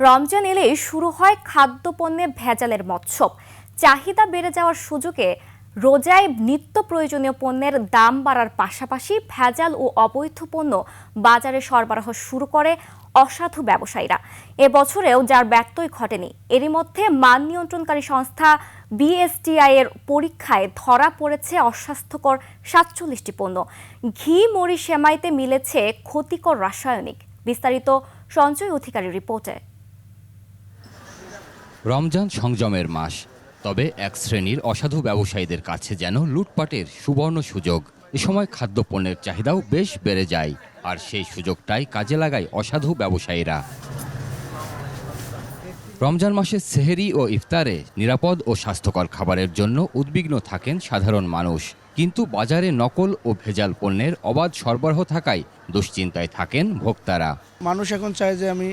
রমজান এলেই শুরু হয় খাদ্যপণ্যে ভেজালের মৎসব চাহিদা বেড়ে যাওয়ার সুযোগে রোজায় নিত্য প্রয়োজনীয় পণ্যের দাম বাড়ার পাশাপাশি ভেজাল ও অবৈধ পণ্য বাজারে সরবরাহ শুরু করে অসাধু ব্যবসায়ীরা। এবছরেও যার ব্যত্যয় ঘটেনি, এরই মধ্যে মান নিয়ন্ত্রণকারী সংস্থা বিএসটিআই এর পরীক্ষায় ধরা পড়েছে অস্বাস্থ্যকর সাতচল্লিশটি পণ্য। ঘি মরি সেমাইতে মিলেছে ক্ষতিকর রাসায়নিক। বিস্তারিত সঞ্চয় অধিকারী রিপোর্টে। রমজান সংযমের মাস। তবে এক শ্রেণির অসাধু ব্যবসায়ীদের কাছে যেন লুটপাটের সুবর্ণ সুযোগ। এ সময় খাদ্যপণ্যের চাহিদাও বেশ বেড়ে যায়, আর সেই সুযোগটাই কাজে লাগায় অসাধু ব্যবসায়ীরা। রমজান মাসে সেহেরি ও ইফতারে নিরাপদ ও স্বাস্থ্যকর খাবারের জন্য উদ্বিগ্ন থাকেন সাধারণ মানুষ। কিন্তু বাজারে নকল ও ভেজাল পণ্যের অবাধ সরবরাহ থাকায় দুশ্চিন্তায় থাকেন ভোক্তারা। মানুষ এখন চায় যে আমি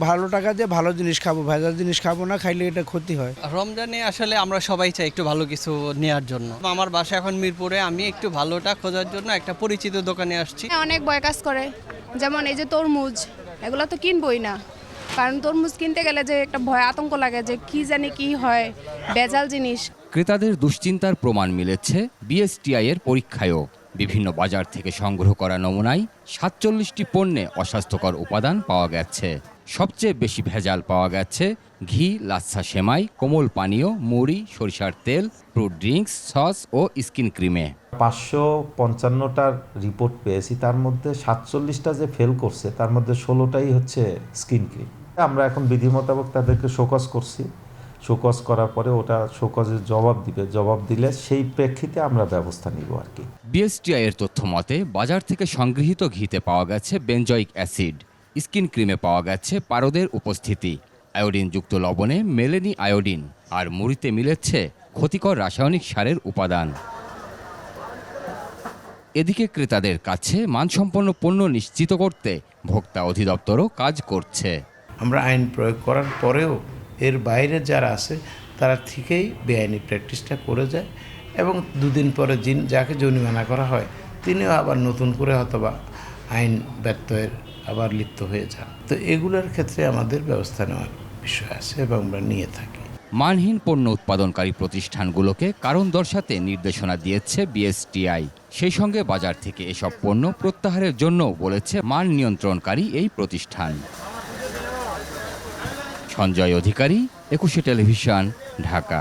ভালো টাকা দিয়ে ভালো জিনিস খাব ভেজাল জিনিস খাব না খাইলে এটা ক্ষতি হয়। রমজানে আসলে আমরা সবাই চাই একটু ভালো কিছু নেওয়ার জন্য। আমার বাসা এখন মিরপুরে আমি একটু ভালোটা খোঁজার জন্য একটা পরিচিত দোকানে আসছি। অনেক বয় কাজ করে যেমন এই যে তরমুজ এগুলো তো কিনবই না। কারণ তরমুজ কিনতে গেলে যে একটা ভয় আতঙ্ক লাগে যে কি জানি কি হয় ভেজাল জিনিস। ক্রেতাদের দুশ্চিন্তার প্রমাণ মিলেছে বিএসটিআই এর পরীক্ষায়ও। বিভিন্ন বাজার থেকে সংগ্রহ করা নমুনায় সাতচল্লিশটি পণ্যে অস্বাস্থ্যকর উপাদান পাওয়া গেছে। সবচেয়ে বেশি ভেজাল পাওয়া গেছে ঘি, লাচ্ছা সেমাই, কোমল পানীয়, মুড়ি, সরিষার তেল, ফ্রুট ড্রিঙ্কস, সস ও স্কিন ক্রিমে। পাঁচশো পঞ্চান্নটার রিপোর্ট পেয়েছি, তার মধ্যে সাতচল্লিশটা যে ফেল করছে, তার মধ্যে ষোলোটাই হচ্ছে স্কিন ক্রিম। আমরা এখন বিধি মোতাবেক তাদেরকে শোকজ করছি। শোকজ করার পরে ওটা শোকজের জবাব দিবে। জবাব দিলে সেই প্রেক্ষিতে আমরা ব্যবস্থা নিব আর কি। বিএসটিআই এর তথ্য মতে বাজার থেকে সংগৃহীত ঘিতে পাওয়া গেছে বেনজয়িক অ্যাসিড। স্কিন ক্রিমে পাওয়া গেছে পারদের উপস্থিতি। আয়োডিনযুক্ত লবণে মেলেনি আয়োডিন আর মুড়িতে মিলেছে ক্ষতিকর রাসায়নিক সারের উপাদান। এদিকে ক্রেতাদের কাছে মানসম্পন্ন পণ্য নিশ্চিত করতে ভোক্তা অধিদপ্তরও কাজ করছে। আমরা আইন প্রয়োগ করার পরেও এর বাইরে যারা আছে, তারা ঠিকই বেআইনি প্র্যাকটিসটা করে যায় এবং দুদিন পরে যিন যাকে জরিমানা করা হয়, তিনিও আবার নতুন করে হয়তোবা আইন ব্যত্যয়ের আবার লিপ্ত হয়ে যান। তো এগুলোর ক্ষেত্রে আমাদের ব্যবস্থা নেওয়ার বিষয় আছে এবং আমরা নিয়ে থাকি। মানহীন পণ্য উৎপাদনকারী প্রতিষ্ঠানগুলোকে কারণ দর্শাতে নির্দেশনা দিয়েছে বিএসটিআই। সেই সঙ্গে বাজার থেকে এসব পণ্য প্রত্যাহারের জন্য বলেছে মান নিয়ন্ত্রণকারী এই প্রতিষ্ঠান। সঞ্জয় অধিকারী একুশে টেলিভিশন ঢাকা।